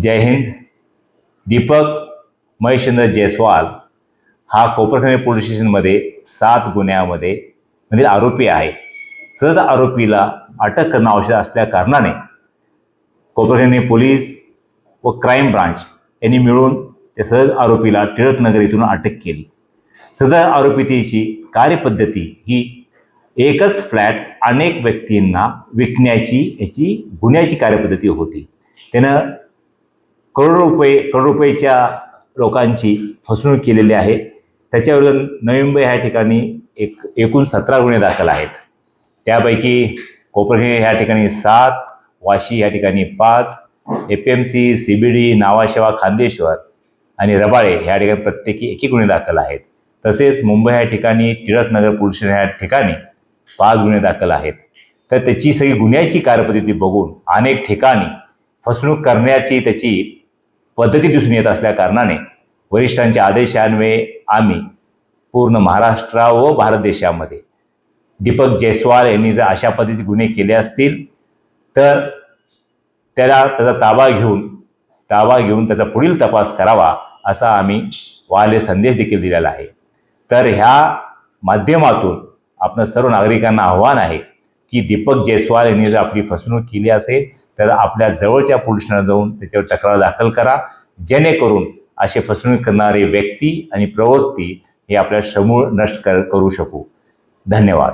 जय हिंद. दीपक महेशचंद्र जयस्वाल हा कोपरखणे पोलीस स्टेशनमध्ये सात गुन्ह्यामध्ये मधील आरोपी आहे. सदर आरोपीला अटक करणं आवश्यक असल्या कारणाने कोपरखणे पोलीस व क्राईम ब्रांच यांनी मिळून त्या सहज आरोपीला टिळकनगर येथून अटक केली. सदर आरोपीची कार्यपद्धती ही एकच फ्लॅट अनेक व्यक्तींना विकण्याची याची गुन्ह्याची कार्यपद्धती होती. त्यानं करोडो रुपये करोड रुपयेच्या लोकांची फसवणूक केलेली आहे. त्याच्यावरून नवी मुंबई ह्या ठिकाणी एक एकूण सतरा गुन्हे दाखल आहेत. त्यापैकी कोपरखे ह्या ठिकाणी सात वाशी ह्या ठिकाणी पाच A P M C C B D Nhava Sheva Khandeshwar आणि रबाळे ह्या ठिकाणी प्रत्येकी एकी गुन्हे दाखल आहेत. तसेच मुंबई ह्या ठिकाणी टिळकनगर पोलीस ह्या ठिकाणी पाच गुन्हे दाखल आहेत. तर त्याची सगळी गुन्ह्याची कार्यपद्धती बघून अनेक ठिकाणी फसवणूक करण्याची त्याची पद्धती दिसून येत असल्या कारणाने वरिष्ठांच्या आदेशान्वये आम्ही पूर्ण महाराष्ट्र व भारत देशामध्ये. दीपक जयस्वाल यांनी जर अशा पद्धतीचे गुन्हे केले असतील तर त्याला त्याचा ताबा घेऊन ताबा घेऊन त्याचा पुढील तपास करावा असा आम्ही वाले संदेश देखील दिलेला आहे. तर ह्या माध्यमातून आपण सर्व नागरिकांना आव्हान आहे की दीपक जयस्वाल यांनी जर आपली फसवणूक केली असेल तर आपल्या जवळच्या पोलिसांना जाऊन त्याच्यावर तक्रार दाखल करा. जेणेकरून असे फसवणूक करणारे व्यक्ती आणि प्रवृत्ती हे आपल्या समूळ नष्ट कर करू शकू. धन्यवाद.